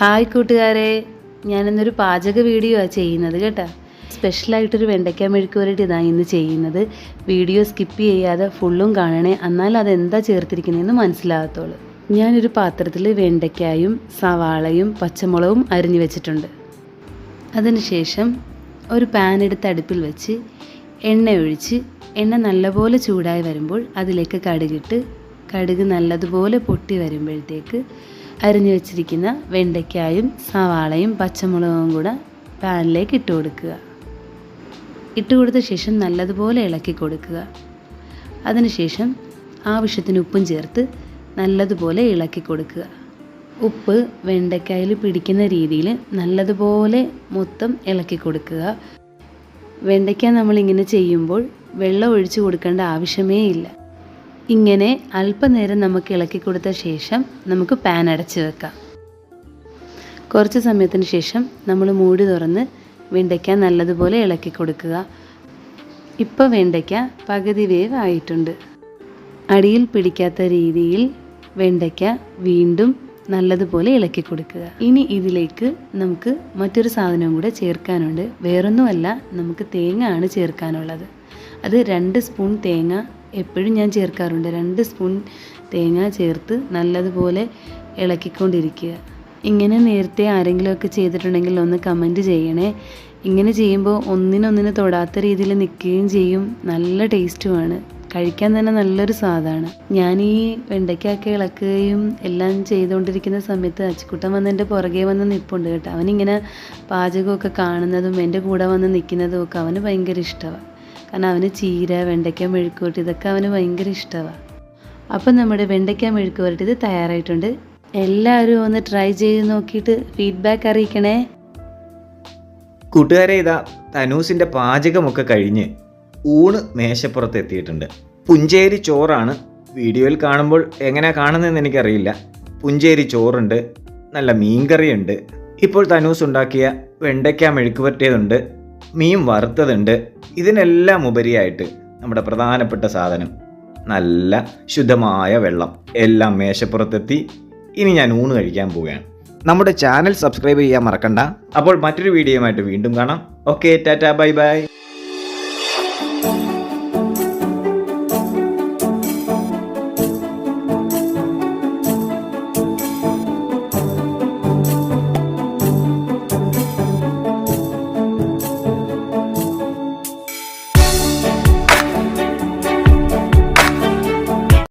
Hi കൂട്ടുകാരെ. ഞാനിന്നൊരു പാചക video ആണ് ചെയ്യുന്നത് കേട്ടോ. സ്പെഷ്യലായിട്ടൊരു വെണ്ടയ്ക്ക മെഴുക്ക് വരട്ടി ഇതാണ് ഇന്ന് ചെയ്യുന്നത്. വീഡിയോ സ്കിപ്പ് ചെയ്യാതെ ഫുള്ളും കാണണേ. എന്നാൽ അതെന്താ ചേർത്തിരിക്കുന്നതെന്ന് മനസ്സിലാകത്തുള്ളൂ ഞാനൊരു പാത്രത്തിൽ വെണ്ടയ്ക്കായും സവാളയും പച്ചമുളകും അരിഞ്ഞു വെച്ചിട്ടുണ്ട്. അതിനുശേഷം ഒരു പാൻ എടുത്ത് അടുപ്പിൽ വെച്ച് എണ്ണ ഒഴിച്ച് എണ്ണ നല്ലപോലെ ചൂടായി വരുമ്പോൾ അതിലേക്ക് കടുകിട്ട് കടുക് നല്ലതുപോലെ പൊട്ടി വരുമ്പോഴത്തേക്ക് അരിഞ്ഞു വെച്ചിരിക്കുന്ന വെണ്ടയ്ക്കായും സവാളയും പച്ചമുളകും കൂടെ പാനിലേക്ക് ഇട്ട് കൊടുക്കുക. ഇട്ട് കൊടുത്ത ശേഷം നല്ലതുപോലെ ഇളക്കി കൊടുക്കുക. അതിനുശേഷം ആവശ്യത്തിന് ഉപ്പും ചേർത്ത് നല്ലതുപോലെ ഇളക്കി കൊടുക്കുക. ഉപ്പ് വെണ്ടയ്ക്കായിൽ പിടിക്കുന്ന രീതിയിൽ നല്ലതുപോലെ മൊത്തം ഇളക്കി കൊടുക്കുക. വെണ്ടയ്ക്ക നമ്മളിങ്ങനെ ചെയ്യുമ്പോൾ വെള്ളം ഒഴിച്ചു കൊടുക്കേണ്ട ആവശ്യമേ ഇല്ല. ഇങ്ങനെ അല്പനേരം നമുക്ക് ഇളക്കി കൊടുത്ത ശേഷം നമുക്ക് പാൻ അടച്ച് വെക്കാം. കുറച്ച് സമയത്തിന് ശേഷം നമ്മൾ മൂടി തുറന്ന് വെണ്ടയ്ക്ക നല്ലതുപോലെ ഇളക്കി കൊടുക്കുക. ഇപ്പോൾ വെണ്ടയ്ക്ക പകുതി വേവ് ആയിട്ടുണ്ട് അടിയിൽ പിടിക്കാത്ത രീതിയിൽ വെണ്ടയ്ക്ക വീണ്ടും നല്ലതുപോലെ ഇളക്കി കൊടുക്കുക. ഇനി ഇതിലേക്ക് നമുക്ക് മറ്റൊരു സാധനവും കൂടെ ചേർക്കാനുണ്ട്. വേറൊന്നുമല്ല നമുക്ക് തേങ്ങ ആണ് ചേർക്കാനുള്ളത്. അത് രണ്ട് സ്പൂൺ തേങ്ങ എപ്പോഴും ഞാൻ ചേർക്കാറുണ്ട്. രണ്ട് സ്പൂൺ തേങ്ങ ചേർത്ത് നല്ലതുപോലെ ഇളക്കിക്കൊണ്ടിരിക്കുക. ഇങ്ങനെ നേരത്തെ ആരെങ്കിലുമൊക്കെ ചെയ്തിട്ടുണ്ടെങ്കിൽ ഒന്ന് കമന്റ് ചെയ്യണേ. ഇങ്ങനെ ചെയ്യുമ്പോൾ ഒന്നിനൊന്നിന് തൊടാത്ത രീതിയിൽ നിൽക്കുകയും ചെയ്യും. നല്ല ടേസ്റ്റുമാണ്. കഴിക്കാൻ തന്നെ നല്ലൊരു സ്വാദാണ്. ഞാൻ ഈ വെണ്ടയ്ക്കൊക്കെ ഇളക്കുകയും എല്ലാം ചെയ്തുകൊണ്ടിരിക്കുന്ന സമയത്ത് അച്ചുക്കുട്ടൻ വന്ന് എന്റെ പുറകെ വന്ന് നിൽപ്പുണ്ട് കേട്ടോ. അവനിങ്ങനെ പാചകമൊക്കെ കാണുന്നതും എന്റെ കൂടെ വന്ന് നിൽക്കുന്നതും ഒക്കെ അവന് ഭയങ്കര ഇഷ്ടമാണ്. കാരണം അവന് ചീര വെണ്ടയ്ക്ക മെഴുക്ക് വരട്ടി ഇതൊക്കെ അവന് ഭയങ്കര ഇഷ്ടമാണ് അപ്പം നമ്മുടെ വെണ്ടയ്ക്ക മെഴുക്ക് വരട്ടിയത് തയ്യാറായിട്ടുണ്ട്. എല്ലാവരും ഒന്ന് ട്രൈ ചെയ്ത് നോക്കിയിട്ട് ഫീഡ്ബാക്ക് അറിയിക്കണേ. കൂട്ടുകാരെ ഇതാ തനൂസിന്റെ പാചകമൊക്കെ കഴിഞ്ഞ് ഊണ് മേശപ്പുറത്ത് എത്തിയിട്ടുണ്ട്. പുഞ്ചേരി ചോറാണ് വീഡിയോയിൽ കാണുമ്പോൾ എങ്ങനെയാണ് കാണുന്നതെന്ന് എനിക്കറിയില്ല. പുഞ്ചേരി ചോറുണ്ട് നല്ല മീൻകറിയുണ്ട്. ഇപ്പോൾ തനൂസ് ഉണ്ടാക്കിയ വെണ്ടയ്ക്ക മെഴുക്ക് പറ്റിയതുണ്ട് മീൻ വറുത്തതുണ്ട്. ഇതിനെല്ലാം ഉപരിയായിട്ട് നമ്മുടെ പ്രധാനപ്പെട്ട സാധനം നല്ല ശുദ്ധമായ വെള്ളം. എല്ലാം മേശപ്പുറത്തെത്തി. ഇനി ഞാൻ ഊണ് കഴിക്കാൻ പോവുകയാണ്. നമ്മുടെ ചാനൽ സബ്സ്ക്രൈബ് ചെയ്യാൻ മറക്കണ്ട. അപ്പോൾ മറ്റൊരു വീഡിയോയുമായിട്ട് വീണ്ടും കാണാം. Okay tata bye bye.